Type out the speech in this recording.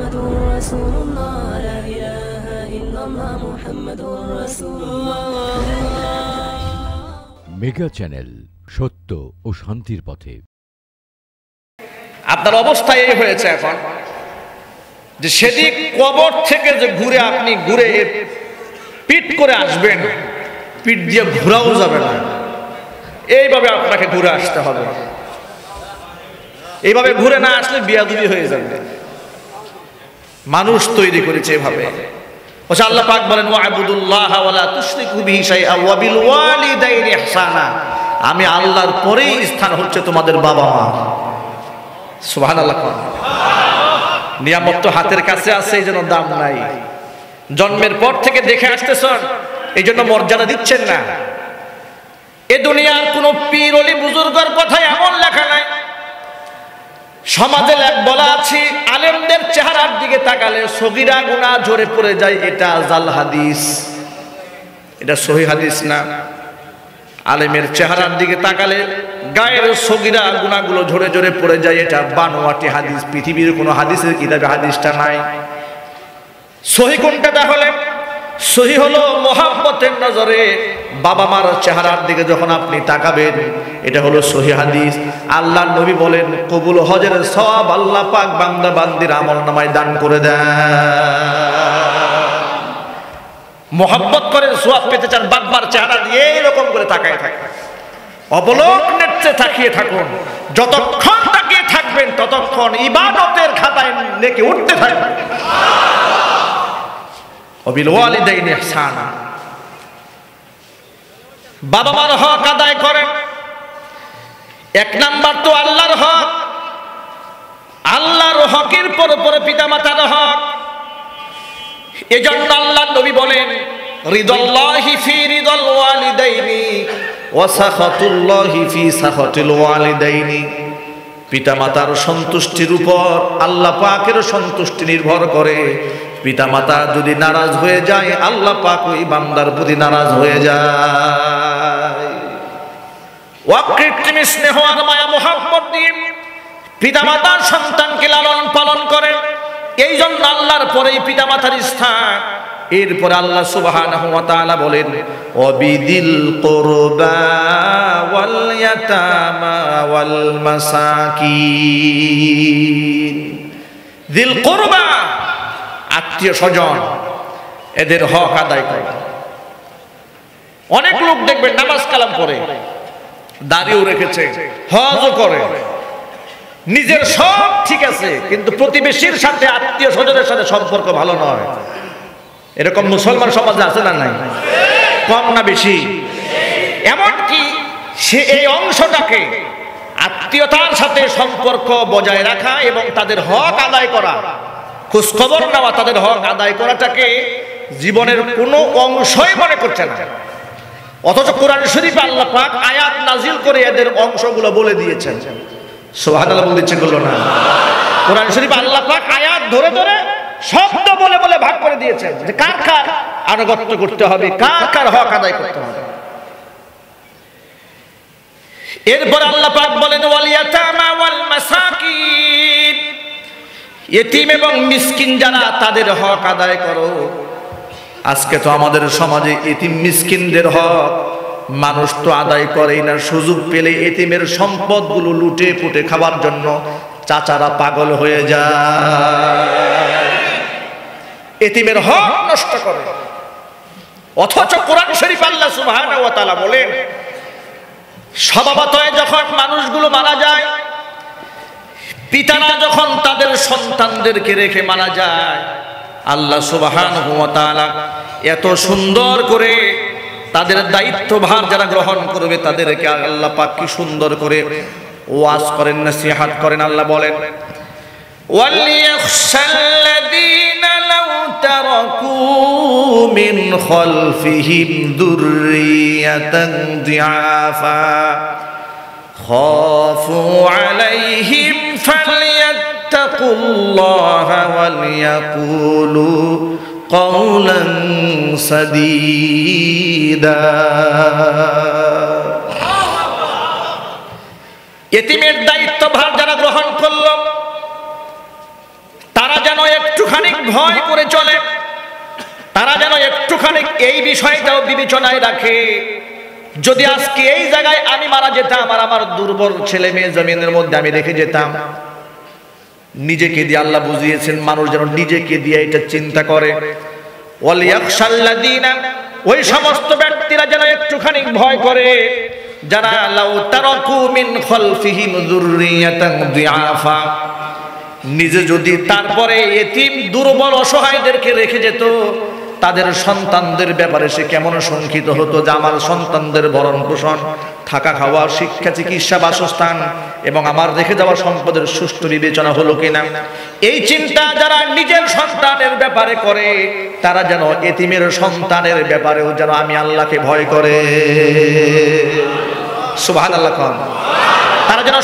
محمد رسول الله لا إله إلا الله محمد رسول الله mega channel সত্য ও শান্তির পথে আপনার অবস্থা এই হয়েছে এখন যে সেদিক কবর থেকে যে ঘুরে আপনি ঘুরে পিট করে আসবেন পিট দিয়ে ঘোরাও যাবে না এইভাবে আপনাকে ঘুরে আসতে হবে এইভাবে ঘুরে না আসলে বিয়াদুবি হয়ে যাবে মানুষ তৈরি করেছে এভাবে। বলছে আল্লাহ পাক বলেন, ওয়াবুদুল্লাহ ওয়ালা তুশরিকু বিহি শাইআ ওয়া বিল আমি আল্লাহর পরেই স্থান হচ্ছে তোমাদের বাবা মা। সুবহানাল্লাহ নিয়ামত তো হাতের কাছে আছে, এই জন্য দাম নাই। জন্মের পর থেকে দেখে আসতে আসতেছেন এই জন্য মর্যাদা দিচ্ছেন না। এ দুনিয়ার কোন পীর অলি বুজুর্গর কথা এমন লেখা নাই। সমাজে বলা আছে, আলেমদের চেহারার দিকে তাকালে সগিরা গুণা ঝরে পড়ে যায়, এটা জাল হাদিস। এটা সহি হাদিস না। আলেমের চেহারার দিকে তাকালে গায়ের সগিরা গুণাগুলো ঝরে ঝরে পড়ে যায়, এটা বানোয়াটি হাদিস। পৃথিবীর কোনো হাদিসের কিতাবে হাদিসটা নাই। সহি কোনটা তাহলে? সহি হলো মোহাম্মতের নজরে বাবা মার চেহারার দিকে যখন আপনি তাকাবেন, এটা হলো সহি হাদিস। আল্লাহ নবী বলেন, কবুল হজের সব আল্লাহ পাক বান্দা বান্দির আমল নামায় দান করে দেয় মোহাম্মত করে সোয়াব পেতে চান বাগবার চেহারা দিয়ে এরকম করে তাকায় থাকে অবলোক নেত্রে তাকিয়ে থাকুন। যতক্ষণ তাকিয়ে থাকবেন, ততক্ষণ ইবাদতের খাতায় নেকে উঠতে থাকবে অবিল ওয়ালিদাইন ইহসানা। বাবা মার হক আদায় করেন। এক নাম্বার তো আল্লাহর হক। আল্লাহর হকের পরে পরে পিতামাতার হক। এজন্য আল্লাহ নবী বলেন, রিদাল্লাহি ফি সন্তুষ্টির উপর আল্লাহ পাকের সন্তুষ্টি নির্ভর করে। পিতামাতা যদি নারাজ হয়ে যায়, আল্লাহ পাক ওই বান্দার প্রতি নারাজ হয়ে যায়। অকৃত্রিম স্নেহ আর মায়া মোহাম্মত দিয়ে পিতামাতার সন্তানকে লালন পালন করেন এই জন্য আল্লাহর পরেই পিতামাতার স্থান। এরপর আল্লাহ সুবহানাহু বলেন ওয়াবিদিল কুরবা ওয়াল ইয়াতামা দিল কুরবা আত্মীয় স্বজন এদের হক আদায় করে। অনেক লোক দেখবেন নামাজ কালাম করে দাড়িও রেখেছে, হজও করে। নিজের সব ঠিক আছে, কিন্তু প্রতিবেশীর সাথে আত্মীয় স্বজনের সাথে সম্পর্ক ভালো নয়। এরকম মুসলমান সমাজে আছে না নাই? কম না বেশি? এমনকি সে এই অংশটাকে আত্মীয়তার সাথে সম্পর্ক বজায় রাখা এবং তাদের হক আদায় করা খোঁজখবর নেওয়া তাদের হক আদায় করাটাকে জীবনের কোনো অংশই মনে করছে না। অথচ কোরআন শরীফ আল্লাহ পাক আয়াত নাজিল করে এদের অংশগুলো বলে দিয়েছেন। সোহানাল্লাহ বলে দিচ্ছেন বলল না। কোরআন শরীফ আল্লাহ পাক আয়াত ধরে ধরে শব্দ বলে বলে ভাগ করে দিয়েছেন যে কার কার আনুগত্য করতে হবে, কার কার হক আদায় করতে হবে। এরপর আল্লাহ পাক বলেন, ওয়াল ইয়াতামা ওয়াল মাসাকিন এতিম এবং মিসকিন যারা, তাদের হক আদায় করো। আজকে তো আমাদের সমাজে এতিম মিসকিনদের হক। মানুষ তো আদায় করেই না, সুযোগ পেলে এতিমের সম্পদগুলো লুটে পুটে খাবার জন্য চাচারা পাগল হয়ে যায়। এতিমের হক নষ্ট করে। অথচ কোরআন শরীফ আল্লাহ সুবহানাহু ওয়া তাআলা বলেন, স্বভাবতই যখন মানুষগুলো মারা যায় পিতারা যখন তাদের সন্তানদেরকে রেখে মারা যায় আল্লাহ সুবহানাহু ওয়া তাআলা এত সুন্দর করে তাদের দায়িত্বভার যারা গ্রহণ করবে তাদেরকে আল্লাহ পাক কি সুন্দর করে ওয়াজ করেন নসিহত করেন আল্লাহ বলেন وَلْيَخْشَ الَّذِينَ لَوْ تَرَكُوا مِنْ خَلْفِهِمْ ذُرِّيَّةً ضِعَافًا خافوا عليهم فليتقوا الله وليقولوا قولا سديدا এতিমের দায়িত্বভার যারা গ্রহণ করল তারা যেন একটু ভয় করে চলে তারা যেন একটুখানি এই বিষয়টাও বিবেচনায় রাখে যদি আজকে এই জায়গায় আমি মারা যেতাম আর আমার দুর্বল ছেলে মেয়ে জমিনের মধ্যে আমি রেখে যেতাম নিজেকে দিয়ে আল্লাহ বুঝিয়েছেন, মানুষ যেন নিজেকে দিয়ে এটা চিন্তা করে। ওই সমস্ত ব্যক্তিরা যেন একটুখানি ভয় করে। যারা নিজে যদি তারপরে এতিম দুর্বল অসহায়দেরকে রেখে যেত তাদের সন্তানদের ব্যাপারে সে কেমন শঙ্কিত হতো যে আমার সন্তানদের ভরণ পোষণ, থাকা খাওয়া, শিক্ষা, চিকিৎসা, বাসস্থান এবং আমার রেখে যাওয়া সম্পদের সুষ্ঠু বিবেচনা হলো কিনা? এই চিন্তা যারা নিজের সন্তানের ব্যাপারে করে, তারা যেন এতিমের সন্তানের ব্যাপারেও যেন আমি আল্লাহকে ভয় করে। সুবহানাল্লাহ তারা যেন